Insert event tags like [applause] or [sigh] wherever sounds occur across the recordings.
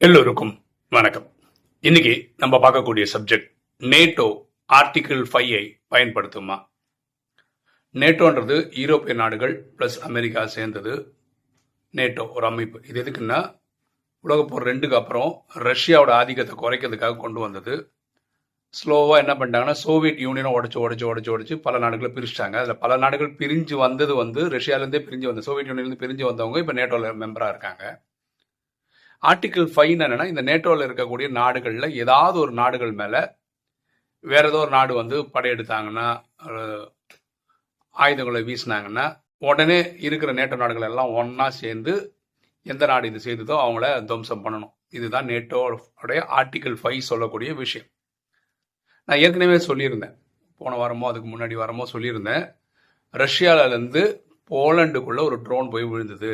எல்லோருக்கும் வணக்கம். இன்னைக்கு நம்ம பார்க்கக்கூடிய சப்ஜெக்ட் நேட்டோ ஆர்டிகிள் ஃபைவை பயன்படுத்துமா? நேட்டோன்றது யூரோப்பிய நாடுகள் ப்ளஸ் அமெரிக்கா சேர்ந்தது. நேட்டோ ஒரு அமைப்பு. இது எதுக்குன்னா உலகப்போர் ரெண்டுக்கு அப்புறம் ரஷ்யாவோட ஆதிக்கத்தை குறைக்கிறதுக்காக கொண்டு வந்தது. ஸ்லோவாக என்ன பண்ணிட்டாங்கன்னா சோவியட் யூனியனை உடச்சி உடச்சி உடச்சி உடச்சி பல நாடுகளை பிரிச்சிட்டாங்க. அதில் பல நாடுகள் பிரிஞ்சு வந்தது வந்து ரஷ்யாவிலேருந்தே பிரிஞ்சு வந்த சோவியட் யூனியன்லேருந்து பிரிஞ்சு வந்தவங்க இப்போ நேட்டோவில் மெம்பராக இருக்காங்க. ஆர்டிக்கிள் ஃபைவ் என்னென்னா இந்த நேட்டோவில் இருக்கக்கூடிய நாடுகளில் ஏதாவது ஒரு நாடுகள் மேலே வேற ஏதோ ஒரு நாடு வந்து படையெடுத்தாங்கன்னா ஆயுதங்களை வீசினாங்கன்னா உடனே இருக்கிற நேட்டோ நாடுகள் எல்லாம் ஒன்றா சேர்ந்து எந்த நாடு இது செய்ததோ அவங்கள துவம்சம் பண்ணணும். இதுதான் நேட்டோடைய ஆர்டிக்கிள் ஃபைவ் சொல்லக்கூடிய விஷயம். நான் ஏற்கனவே சொல்லியிருந்தேன். போன வாரமோ அதுக்கு முன்னாடி வாரமோ சொல்லியிருந்தேன். ரஷ்யாவிலேருந்து போலண்டுக்குள்ளே ஒரு ட்ரோன் போய் விழுந்தது.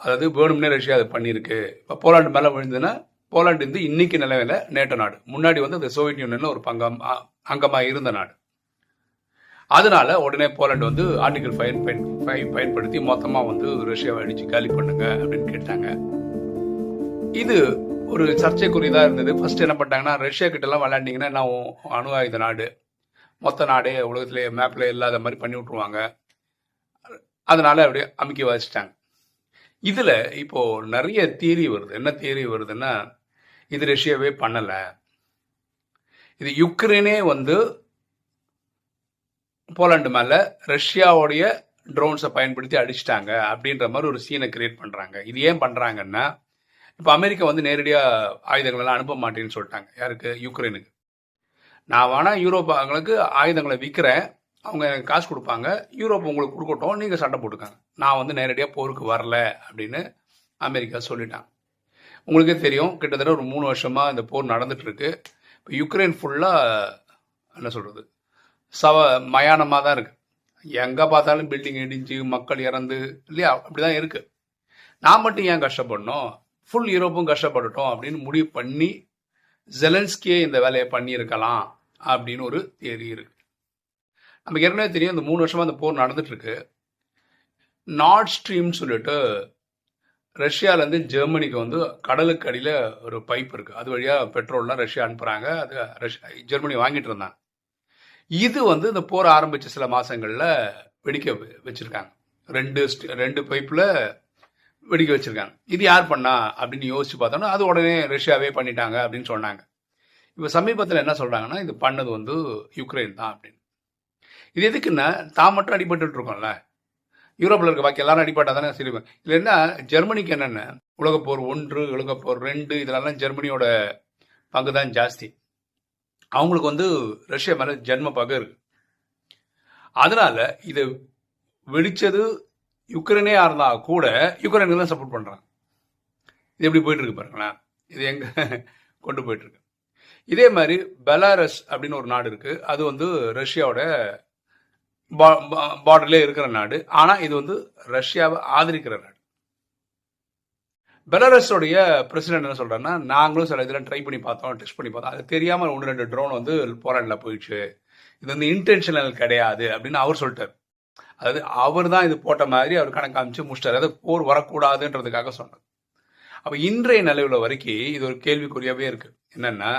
அதாவது வேணும்னே ரஷ்யா அது பண்ணியிருக்கு. இப்போ போலாண்டு மேலே விழுந்ததுன்னா போலாண்டு வந்து இன்னைக்கு நிலைமையில நேட்டோ நாடு. முன்னாடி வந்து அந்த சோவியத் யூனியனில் ஒரு பங்கம் அங்கமாக இருந்த நாடு. அதனால உடனே போலாண்டு வந்து ஆர்டிகல் ஃபைவ் பயன் ஃபைவ் பயன்படுத்தி மொத்தமாக வந்து ரஷ்யாவை அடித்து காலி பண்ணுங்க அப்படின்னு கேட்டாங்க. இது ஒரு சர்ச்சைக்குரியதாக இருந்தது. ஃபர்ஸ்ட் என்ன பண்ணிட்டாங்கன்னா ரஷ்யா கிட்டலாம் விளையாண்டிங்கன்னா நான் அணு ஆயுத நாடு. மொத்த நாடே உலகத்திலே மேப்பில் இல்லாத மாதிரி பண்ணி விட்ருவாங்க அதனால அப்படியே அமுக்கி வச்சிட்டாங்க. இதில் இப்போ நிறைய தியரி வருது. என்ன தியரி வருதுன்னா இது ரஷ்யாவே பண்ணலை. இது யுக்ரைனே வந்து போலாண்டு மேலே ரஷ்யாவுடைய ட்ரோன்ஸை பயன்படுத்தி அடிச்சிட்டாங்க அப்படின்ற மாதிரி ஒரு சீனை கிரியேட் பண்ணுறாங்க இது ஏன் பண்ணுறாங்கன்னா இப்போ அமெரிக்கா வந்து நேரடியாக ஆயுதங்களெல்லாம் அனுப்ப மாட்டேன்னு சொல்லிட்டாங்க. யாருக்கு? யுக்ரைனுக்கு. நான் வேணா யூரோப்பாங்களுக்கு ஆயுதங்களை விற்கிறேன் அவங்க எனக்கு காசு கொடுப்பாங்க. யூரோப் உங்களுக்கு கொடுக்கட்டும். நீங்கள் சண்டை போட்டுக்காங்க. நான் வந்து நேரடியாக போருக்கு வரல அப்படின்னு அமெரிக்கா சொல்லிட்டாங்க. உங்களுக்கே தெரியும் கிட்டத்தட்ட ஒரு மூணு வருஷமாக இந்த போர் நடந்துகிட்ருக்கு இப்போ யுக்ரைன் ஃபுல்லாக என்ன சொல்கிறது சவ மயானமாக தான் இருக்குது எங்கே பார்த்தாலும் பில்டிங் இடிஞ்சு மக்கள் இறந்து இல்லையா? அப்படிதான் இருக்குது நான் மட்டும் ஏன் கஷ்டப்படணும்? ஃபுல் யூரோப்பும் கஷ்டப்படட்டும் அப்படின்னு முடிவு பண்ணி ஜெலன்ஸ்கியே இந்த வேலையை பண்ணியிருக்கலாம் அப்படின்னு ஒரு தேரி இருக்குது நமக்கு ஏற்கனவே தெரியும் இந்த மூணு வருஷமாக அந்த போர் நடந்துட்டுருக்கு. நார்ட் ஸ்ட்ரீம்னு சொல்லிட்டு ரஷ்யாவிலேருந்து ஜெர்மனிக்கு வந்து கடலுக்கு அடியில் ஒரு பைப் இருக்குது அது வழியா பெட்ரோல்லாம் ரஷ்யா அனுப்புகிறாங்க அது ரஷ்யா ஜெர்மனி வாங்கிட்டு இருந்தாங்க. இது வந்து இந்த போர் ஆரம்பித்த சில மாதங்களில் வெடிக்க வச்சுருக்காங்க. ரெண்டு ரெண்டு பைப்பில் வெடிக்க வச்சுருக்காங்க. இது யார் பண்ணா அப்படின்னு யோசிச்சு பார்த்தோம்னா அது உடனே ரஷ்யாவே பண்ணிட்டாங்க அப்படின்னு சொன்னாங்க. இப்போ சமீபத்தில் என்ன சொல்கிறாங்கன்னா இது பண்ணது வந்து யுக்ரைன் தான் அப்படின்னு. இது எதுக்குன்னா தான் மட்டும் அடிபட்டு இருக்கோம்ல யூரோப்பில் இருக்க பாக்கி எல்லாரும் அடிபட்டா தானே சரி இல்லைன்னா ஜெர்மனிக்கு என்னென்ன? உலகப்போர் ஒன்று உலகப்போர் ரெண்டு இதெல்லாம் ஜெர்மனியோட பங்கு தான் ஜாஸ்தி. அவங்களுக்கு வந்து ரஷ்யா மேலே ஜென்ம பகை இருக்கு. அதனால இது வெடிச்சது யுக்ரைனே இருந்தா கூட யுக்ரைனுக்கு தான் சப்போர்ட் பண்ணுறாங்க இது எப்படி போயிட்டு இருக்கு பாருங்களேன். இது எங்க [laughs] கொண்டு போயிட்டு இருக்கு. இதே மாதிரி பெலாரஸ் அப்படின்னு ஒரு நாடு இருக்கு. அது வந்து ரஷ்யாவோட பார்டர்லேயே இருக்கிற நாடு. ஆனா இது வந்து ரஷ்யாவை ஆதரிக்கிற நாடு. பெலாரஸோடைய பிரசிடென்ட் என்ன சொல்றாருன்னா நாங்களும் சில இதெல்லாம் ட்ரை பண்ணி பார்த்தோம் டெஸ்ட் பண்ணி பார்த்தோம். அது தெரியாம ஒன்று ரெண்டு ட்ரோன் வந்து போராண்டில் போயிடுச்சு. இது வந்து இன்டென்ஷனல் கிடையாது அப்படின்னு அவர் சொல்லிட்டார். அதாவது அவர் தான் இது போட்ட மாதிரி அவர் கணக்கு அமைச்சு முடிச்சிட்டாரு. அதாவது போர் வரக்கூடாதுன்றதுக்காக சொன்னார். அப்போ இன்றைய நிலவுல வரைக்கும் இது ஒரு கேள்விக்குறியாவே இருக்கு. என்னன்னா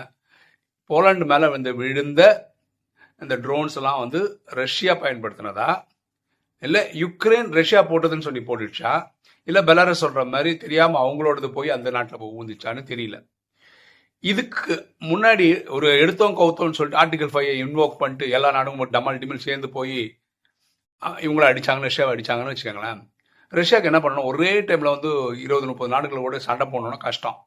போலாண்டு மேலே வந்து விழுந்த இந்த ட்ரோன்ஸ் எல்லாம் வந்து ரஷ்யா பயன்படுத்தினதா? இல்லை யுக்ரைன் ரஷ்யா போட்டதுன்னு சொல்லி போட்டுடுச்சா? இல்லை பெலாரஸ் சொல்ற மாதிரி தெரியாம அவங்களோடது போய் அந்த நாட்டில் போய் ஊந்துச்சான்னு தெரியல. இதுக்கு முன்னாடி ஒரு எடுத்தோம் கவுத்தோம்னு சொல்லிட்டு ஆர்டிகல் ஃபைவ் இன்வோக் பண்ணிட்டு எல்லா நாடும் டமால் டிமில் சேர்ந்து போய் இவங்கள அடிச்சாங்க ரஷ்யாவை அடிச்சாங்கன்னு வச்சுக்கோங்களேன். ரஷ்யாவுக்கு என்ன பண்ணணும்? ஒரே டைம்ல வந்து இருபது முப்பது நாடுகளோட சண்டை போடணும்னா கஷ்டம்.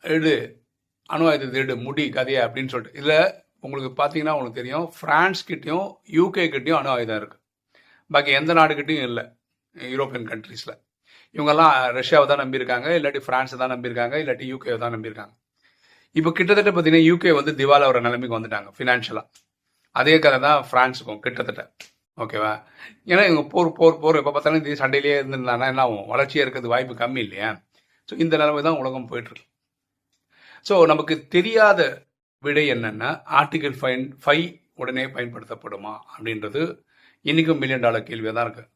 எடு அணு ஆயுதத்தை எடு முடி கதையா அப்படின்னு சொல்லிட்டு. இல்லை உங்களுக்கு பார்த்தீங்கன்னா உங்களுக்கு தெரியும் ஃப்ரான்ஸ்கிட்டையும் யூகே கிட்டேயும் அணு ஆயுதம் இருக்குது பாக்கி எந்த நாடுகிட்டையும் இல்லை. யூரோப்பியன் கண்ட்ரீஸில் இவங்கெல்லாம் ரஷ்யாவை தான் நம்பியிருக்காங்க இல்லாட்டி ஃப்ரான்ஸை தான் நம்பியிருக்காங்க இல்லாட்டி யூகேவை தான் நம்பியிருக்காங்க. இப்போ கிட்டத்தட்ட பார்த்தீங்கன்னா யூகே வந்து திவாலா வர நிலைமைக்கு வந்துட்டாங்க ஃபினான்ஷியலாக அதே கதை தான் ஃப்ரான்ஸுக்கும் கிட்டத்தட்ட. ஓகேவா? ஏன்னா இவங்க போர் போர் போர் எப்போ பார்த்தாலும் இந்த சண்டையிலேயே இருந்திருந்தாங்கன்னா என்ன ஆகும்? வளர்ச்சியாக இருக்கிறது வாய்ப்பு கம்மி இல்லையா? ஸோ இந்த நிலைமை தான் உலகம் போயிட்டுருக்கு ஸோ நமக்கு தெரியாத விடை என்னென்னா ஆர்டிகல் ஃபைன் ஃபைவ் உடனே பயன்படுத்தப்படுமா? அப்படின்றது இன்னைக்கும் மில்லியன் டாலர் கேள்வியாக தான் இருக்குது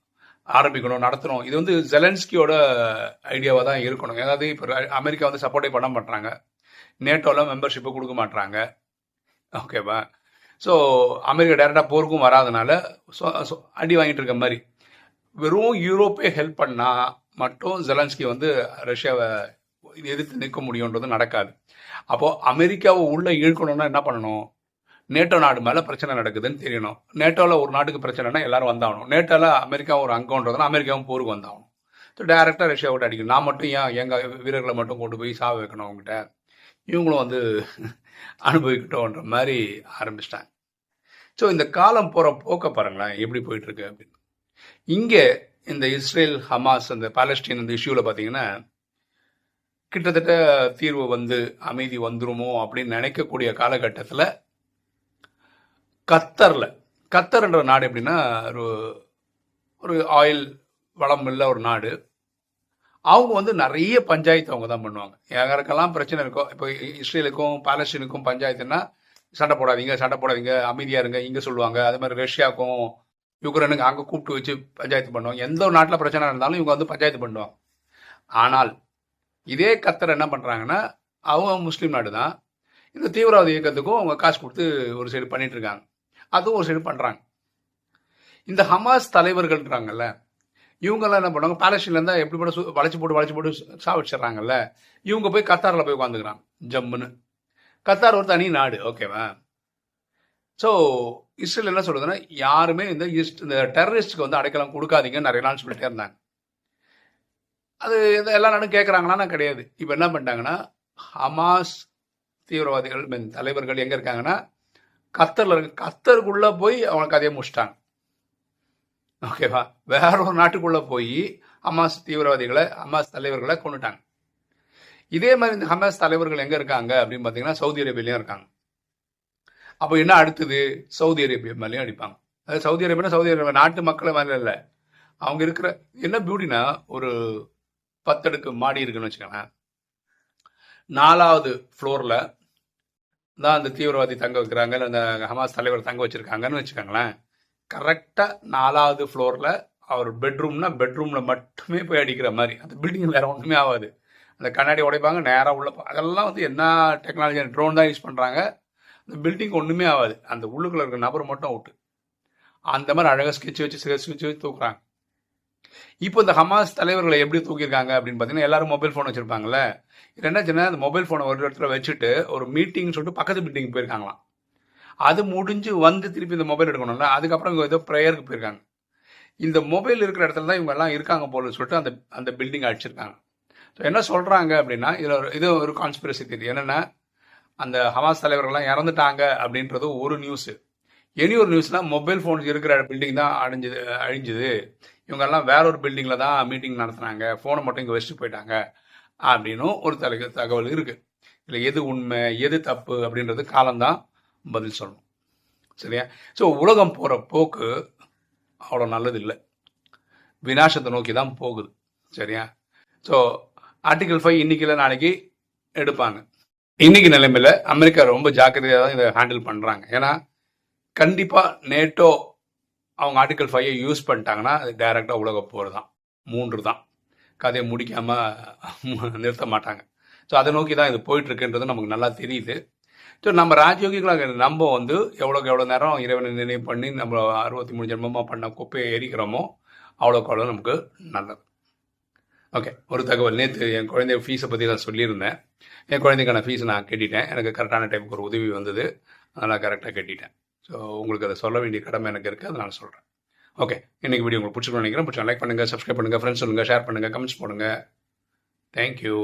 ஆரம்பிக்கணும் நடத்தணும். இது வந்து ஜெலன்ஸ்கியோட ஐடியாவாக தான் இருக்கணும். ஏதாவது இப்போ அமெரிக்கா வந்து சப்போர்ட்டே பண்ண மாட்டாங்க நேட்டோவில் மெம்பர்ஷிப்பை கொடுக்க மாட்டாங்க ஓகேவா ஸோ அமெரிக்கா டேரெக்டாக போருக்கும் வராதனால அடி வாங்கிட்டு இருக்க மாதிரி. வெறும் யூரோப்பே ஹெல்ப் பண்ணால் மட்டும் ஜெலன்ஸ்கி வந்து ரஷ்யாவை எதிர்த்து நிற்க முடியுன்றது நடக்காது. அப்போது அமெரிக்காவை உள்ளே இழுக்கணும்னா என்ன பண்ணணும்? நேட்டோ நாடு மேலே பிரச்சனை நடக்குதுன்னு தெரியணும். நேட்டோவில் ஒரு நாட்டுக்கு பிரச்சனைனா எல்லாரும் வந்தாகணும். நேட்டோவில் அமெரிக்கா ஒரு அங்கம்ன்றதுனா அமெரிக்காவும் போருக்கு வந்தாகணும். ஸோ டேரெக்டாக ரஷ்யா விட்டு அடிக்கணும். நான் மட்டும் ஏன் எங்கள் வீரர்களை மட்டும் கொண்டு போய் சாவ வைக்கணும் அவங்ககிட்ட? இவங்களும் வந்து அனுபவிக்கட்டோன்ற மாதிரி ஆரம்பிச்சிட்டாங்க. ஸோ இந்த காலம் போகிற போக்க பாருங்களேன் எப்படி போயிட்டுருக்கு அப்படின்னு. இங்கே இந்த இஸ்ரேல் ஹமாஸ் அந்த பாலஸ்டீன் இந்த இஷ்யூவில் பார்த்தீங்கன்னா கிட்டத்தட்ட தீர்வு வந்து அமைதி வந்துருமோ அப்படின்னு நினைக்கக்கூடிய காலகட்டத்தில் கத்தரில் கத்தர்ன்ற நாடு எப்படின்னா ஒரு ஒரு ஆயில் வளம் உள்ள ஒரு நாடு. அவங்க வந்து நிறைய பஞ்சாயத்து அவங்க தான் பண்ணுவாங்க. யாருக்கெல்லாம் பிரச்சனை இருக்கோ இப்போ இஸ்ரேலுக்கும் பாலஸ்தீனுக்கும் பஞ்சாயத்துன்னா சண்டை போடாதீங்க சண்டை போடாதீங்க அமைதியாக இருங்க இங்கே சொல்லுவாங்க. அதே மாதிரி ரஷ்யாவுக்கும் யுக்ரைனுக்கு அங்கே கூப்பிட்டு வச்சு பஞ்சாயத்து பண்ணுவாங்க. எந்த ஒரு நாட்டில் பிரச்சனை இருந்தாலும் இவங்க வந்து பஞ்சாயத்து பண்ணுவாங்க. ஆனால் இதே கத்தர் என்ன பண்ணுறாங்கன்னா அவங்க முஸ்லீம் நாடு தான் இந்த தீவிரவாத இயக்கத்துக்கும் அவங்க காசு கொடுத்து ஒரு சைடு பண்ணிட்டு இருக்காங்க அதுவும் ஒரு சைடு பண்ணுறாங்க இந்த ஹமாஸ் தலைவர்கள்ன்றாங்கல்ல இவங்கெல்லாம் என்ன பண்ணுவாங்க பாலஸ்தீன்ல எப்படி போட சு- போட்டு வளைச்சி போட்டு சாவிச்சிடுறாங்கல்ல இவங்க போய் கத்தாரில் போய் உட்காந்துக்கிறாங்க ஜம்முன்னு. கத்தார் ஒரு தனி நாடு ஓகேவா ஸோ இஸ்ரேல் என்ன சொல்லுதுன்னா யாருமே இந்த இஸ்ட் இந்த டெரரிஸ்ட்டுக்கு வந்து அடைக்கலம் கொடுக்காதீங்கன்னு நிறைய நாள் சொல்லிட்டே இருந்தாங்க. அது எந்த- எல்லா கேட்குறாங்களான்னா கிடையாது. இப்போ என்ன பண்ணிட்டாங்கன்னா ஹமாஸ் தீவிரவாதிகள் மீன் தலைவர்கள் எங்கே இருக்காங்கன்னா கத்தரில் இருக்கு. கத்தருக்குள்ளே போய் அவங்க கதையை முடிச்சிட்டாங்க. ஓகேவா வேற ஒரு நாட்டுக்குள்ளே போய் ஹமாஸ் தீவிரவாதிகளை ஹமாஸ் தலைவர்களை கொண்டுட்டாங்க இதே மாதிரி இந்த ஹமாஸ் தலைவர்கள் எங்கே இருக்காங்க அப்படின்னு பார்த்தீங்கன்னா சவுதி அரேபியாலையும் இருக்காங்க. அப்போ என்ன அடுத்தது? சவுதி அரேபியா மேலேயும் அடிப்பாங்க. அது சவுதி அரேபியா சவுதி அரேபியா நாட்டு மக்களை மேலே இல்லை. அவங்க இருக்கிற என்ன பியூட்டினா ஒரு பத்தடுக்கு மாடி இருக்குன்னு வச்சுக்கோங்களேன். நாலாவது ஃப்ளோரில் தான் அந்த தீவிரவாதி தங்க வைக்கிறாங்க அந்த ஹமாஸ் தலைவர் தங்க வச்சுருக்காங்கன்னு வச்சுக்கோங்களேன். கரெக்டாக நாலாவது ஃப்ளோரில் அவர் பெட்ரூம்னா பெட்ரூமில் மட்டுமே போய் அடிக்கிற மாதிரி. அந்த பில்டிங் வேறு ஒன்றுமே ஆகாது. அந்த கண்ணாடி உடைப்பாங்க நேராக உள்ள அதெல்லாம் வந்து என்ன டெக்னாலஜி ட்ரோன் தான் யூஸ் பண்ணுறாங்க அந்த பில்டிங் ஒன்றுமே ஆகாது. அந்த உள்ளுக்குள்ளே இருக்கிற நபர் மட்டும் அவுட்டு அந்த மாதிரி அழகாக ஸ்கெட்ச் வச்சு ஸ்கெட்ச் வச்சு தூக்குறாங்க. இப்போ இந்த ஹமாஸ் தலைவர்களை எப்படி தூக்கியிருக்காங்க அப்படின்னு பார்த்தீங்கன்னா எல்லாரும் மொபைல் ஃபோன் வச்சிருப்பாங்கல்ல. இது என்ன சின்ன அந்த மொபைல் ஃபோனை ஒரு இடத்துல வச்சுட்டு ஒரு மீட்டிங்னு சொல்லிட்டு பக்கத்து மீட்டிங் போயிருக்காங்களாம். அது முடிஞ்சு வந்து திருப்பி இந்த மொபைல் எடுக்கணும்ல. அதுக்கப்புறம் இவங்க ஏதோ ப்ரேயருக்கு போயிருக்காங்க. இந்த மொபைல் இருக்கிற இடத்துல தான் இவங்க எல்லாம் இருக்காங்க போல சொல்லிட்டு அந்த அந்த பில்டிங் அடிச்சிருக்காங்க. ஸோ என்ன சொல்கிறாங்க அப்படின்னா இதில் இது ஒரு கான்ஸ்பிரசி தியரி என்னென்னா அந்த ஹமாஸ் தலைவர்கள்லாம் இறந்துட்டாங்க அப்படின்றது ஒரு நியூஸு இனி ஒரு நியூஸ்னால் மொபைல் ஃபோன்ஸ் இருக்கிற பில்டிங் தான் அழிஞ்சது அழிஞ்சுது. இவங்கெல்லாம் வேற ஒரு பில்டிங்கில் தான் மீட்டிங் நடத்துனாங்க. ஃபோனை மட்டும் இங்கே வச்சுட்டு போயிட்டாங்க. அப்படின்னும் ஒரு தலை தகவல் இருக்குது இல்லை எது உண்மை எது தப்பு அப்படின்றது காலம்தான் பதில் சொல்லணும். சரியா? ஸோ உலகம் போகிற போக்கு அவ்வளோ நல்லது இல்லை வினாசத்தை நோக்கி தான் போகுது. சரியா? ஸோ ஆர்டிகல் ஃபைவ் இன்னைக்கு நாளைக்கு எடுப்பாங்க. இன்னைக்கு நிலைமையில அமெரிக்கா ரொம்ப ஜாக்கிரதையாக தான் இதை ஹேண்டில் பண்ணுறாங்க ஏன்னா கண்டிப்பாக நேட்டோ அவங்க ஆர்டிகல் ஃபைவை யூஸ் பண்ணிட்டாங்கன்னா அது டைரெக்டாக உலக போர் தான். மூன்று தான். கதையை முடிக்காமல் நிறுத்த மாட்டாங்க. ஸோ அதை நோக்கி தான் இது போயிட்டுருக்குன்றது நமக்கு நல்லா தெரியுது. ஸோ நம்ம ராஜயோகிகளாக நம்ம வந்து எவ்வளோக்கு எவ்வளோ நேரம் இறைவனை நினைவு பண்ணி நம்ம அறுபத்தி மூணு ஜென்மமாக பண்ண குப்பையை எரிக்கிறோமோ அவ்வளோக்கு அவ்வளோ நமக்கு நல்லது. ஓகே ஒரு தகவல். நேற்று என் குழந்தை ஃபீஸை பற்றி நான் சொல்லியிருந்தேன். என் குழந்தைக்கான ஃபீஸ் நான் கட்டிட்டேன். எனக்கு கரெக்டான டைமுக்கு ஒரு உதவி வந்தது. அதனால் கரெக்டாக கட்டிட்டேன். ஸோ உங்களுக்கு அதை சொல்ல வேண்டிய கடமை எனக்கு இருக்குது அதை நான் சொல்கிறேன் ஓகே இன்றைக்கி வீடியோ உங்களுக்கு பிடிச்சிருக்கோம் நினைக்கிறேன். பிடிச்சா லைக் பண்ணுங்கள் சப்ஸ்கிரைப் பண்ணுங்கள் ஃப்ரெண்ட்ஸ் சொல்லுங்கள் ஷேர் பண்ணுங்கள் கமெண்ட்ஸ் பண்ணுங்கள் தேங்க்யூ